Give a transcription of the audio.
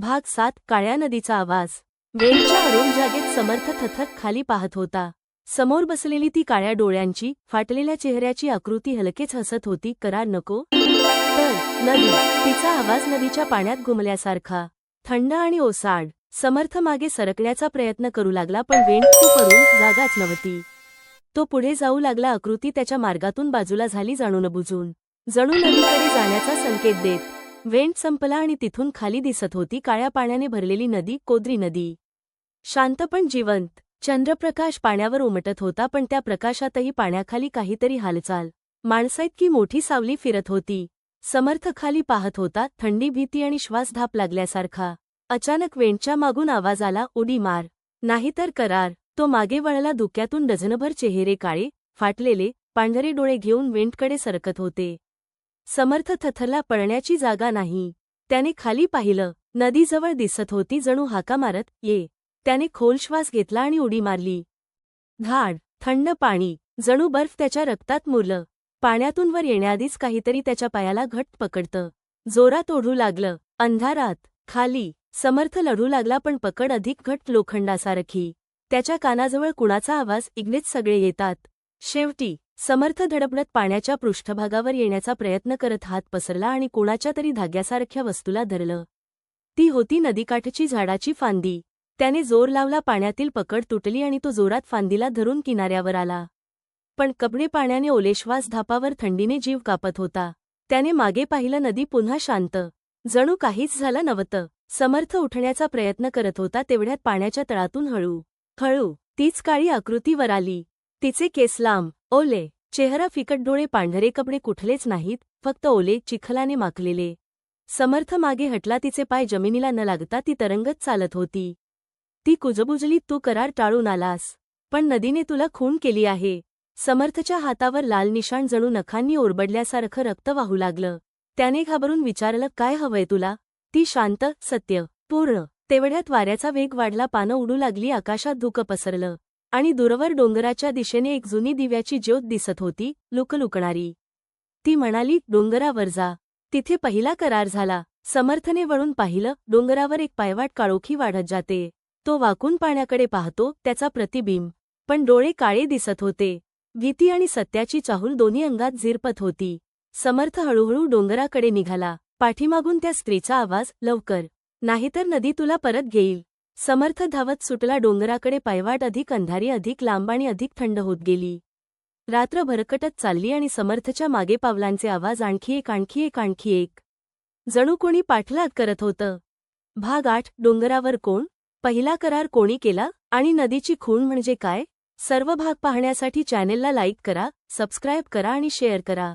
भाग सात काळ्या नदीचा आवाज. वेळच्या अरुण जागेत समर्थ थथक खाली पाहत होता. समोर बसलेली ती काळ्या डोळ्यांची फाटलेल्या चेहऱ्याची आकृती हलकेच हसत होती. करार नको. तर नदी तिचा आवाज नदीच्या पाण्यात घुमल्यासारखा. थंड आणि ओसाड. समर्थ मागे सरकण्याचा प्रयत्न करू लागला पण वेण करून जागाच नव्हती. तो पुढे जाऊ लागला आकृती त्याच्या मार्गातून बाजूला झाली जाणून बुजून. जणू नदीकडे जाण्याचा संकेत देत. वेंट संपला आणि तिथून खाली दिसत होती काळ्या पाण्याने भरलेली नदी कोद्री नदी. शांत पण जिवंत. चंद्रप्रकाश पाण्यावर उमटत होता पण त्या प्रकाशातही पाण्याखाली काहीतरी हालचाल. माणसाइतकी मोठी सावली फिरत होती. समर्थ खाली पाहत होता थंडी भीती आणि श्वास धाप लागल्यासारखा. अचानक वेंटच्या मागून आवाज आला उडी मार. नाहीतर करार. तो मागे वळला धुक्यातून डझनभर चेहरे काळे फाटलेले पांढरे डोळे घेऊन वेंटकडे सरकत होते. समर्थ थथरला पळण्याची जागा नाही. त्याने खाली पाहिलं नदीजवळ दिसत होती जणू हाका मारत ये. त्याने खोल श्वास घेतला आणि उडी मारली. घाड थंड पाणी. जणू बर्फ त्याच्या रक्तात मुरलं. पाण्यातून वर येण्याआधीच काहीतरी त्याच्या पायाला घट्ट पकडतं. जोरात ओढू लागलं. अंधारात खाली. समर्थ लढू लागला पण पकड अधिक घट्ट लोखंडासारखी. त्याच्या कानाजवळ कुणाचा आवाज इग्नेच सगळे येतात. शेवटी समर्थ धडपडत पाण्याच्या पृष्ठभागावर येण्याचा प्रयत्न करत हात पसरला आणि कुणाच्या तरी धाग्यासारख्या वस्तूला धरलं. ती होती नदीकाठची झाडाची फांदी. त्याने जोर लावला पाण्यातील पकड तुटली आणि तो जोरात फांदीला धरून किनाऱ्यावर आला. पण कपडे पाण्याने ओलेश्वास धापावर थंडीने जीव कापत होता. त्याने मागे पाहिलं नदी पुन्हा शांत. जणू काहीच झालं नव्हतं. समर्थ उठण्याचा प्रयत्न करत होता तेवढ्यात पाण्याच्या तळातून हळू हळू तीच काळी आकृती वर आली. तिचे केस लांब ओले चेहरा फिकट डोळे पांढरे कपडे कुठलेच नाहीत फक्त ओले चिखलाने माखलेले. समर्थ मागे हटला तिचे पाय जमिनीला न लागता ती तरंगत चालत होती. ती कुजबुजली तू करार टाळून आलास. पण नदीने तुला खून केली आहे. समर्थच्या हातावर लाल निशाण जणू नखांनी ओरबडल्यासारखं रक्त वाहू लागलं. त्याने घाबरून विचारलं काय हवंय तुला? ती शांत सत्य पूर्ण. तेवढ्यात वाऱ्याचा वेग वाढला पानं उडू लागली आकाशात धुकं पसरलं. आणि दूरवर डोंगराच्या दिशेने एक जुनी दिव्याची ज्योत दिसत होती लुकलुकणारी. ती म्हणाली डोंगरावर जा. तिथे पहिला करार झाला. समर्थने वळून पाहिलं डोंगरावर एक पायवाट काळोखी वाढत जाते. तो वाकून पाण्याकडे पाहतो त्याचा प्रतिबिंब. पण डोळे काळे दिसत होते. भीती आणि सत्याची चाहूल दोन्ही अंगात झिरपत होती. समर्थ हळूहळू डोंगराकडे निघाला. पाठीमागून त्या स्त्रीचा आवाज लवकर. नाहीतर नदी तुला परत घेईल. समर्थ धावत सुटला डोंगराकडे पायवाट अधिक अंधारी अधिक लांब आणि अधिक थंड होत गेली. रात्र भरकटत चालली आणि समर्थच्या मागे पावलांचे आवाज आणखी एक आणखी एक आणखी एक. जणू कोणी पाठलाग करत होतं? भाग आठ डोंगरावर कोण? पहिला करार कोणी केला? आणि नदीची खूण म्हणजे काय? सर्व भाग पाहण्यासाठी चॅनेलला लाईक करा सबस्क्राईब करा आणि शेअर करा.